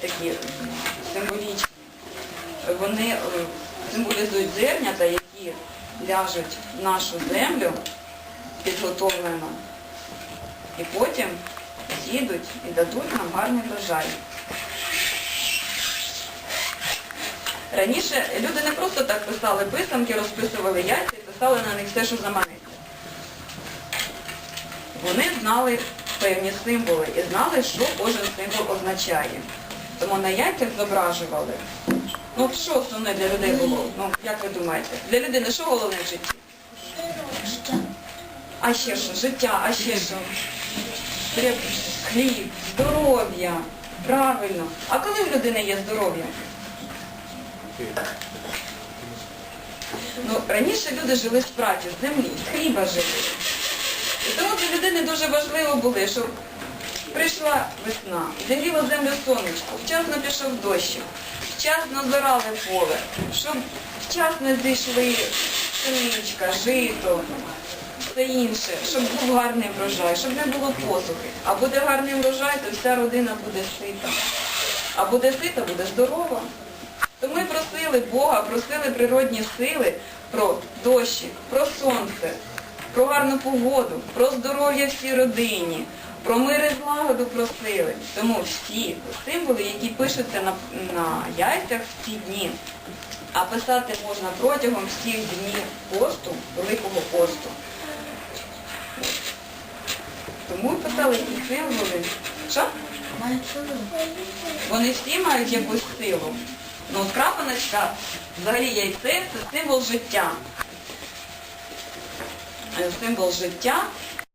такі символічні, вони е, символізують зернята, які ляжуть в нашу землю підготовлено, і потім з'їдуть і дадуть нам гарний врожай. Раніше люди не просто так писали писанки, розписували яйця і писали на них все, що заманеться. Вони знали певні символи і знали, що кожен символ означає. Тому на яйцях зображували. Ну, що основне для людей було? Ну, як ви думаєте? Для людини що головне в житті? А ще що? Життя, а ще що? Треба хліб, здоров'я. Правильно. А коли в людини є здоров'я? Ну, раніше люди жили з праці, з землі, хліба жили. Тому для людини дуже важливо було, щоб прийшла весна, зігріло землю сонечко, вчасно пішов дощик, вчасно зорали поле, щоб вчасно зійшли пшеничка, жито, все інше, щоб був гарний врожай, щоб не було посухи. А буде гарний врожай, то вся родина буде сита. А буде сита, буде здорова. То ми просили Бога, просили природні сили про дощик, про сонце, про гарну погоду, про здоров'я всій родині, про мир і злагоду просили. Тому всі символи, які пишуться на, на яйцях в ці дні, а писати можна протягом всіх днів посту, Великого посту. Тому писали ці символи. Що? Вони всі мають якусь силу. Ну, крапаночка, взагалі яйце це символ життя. Е, Символ життя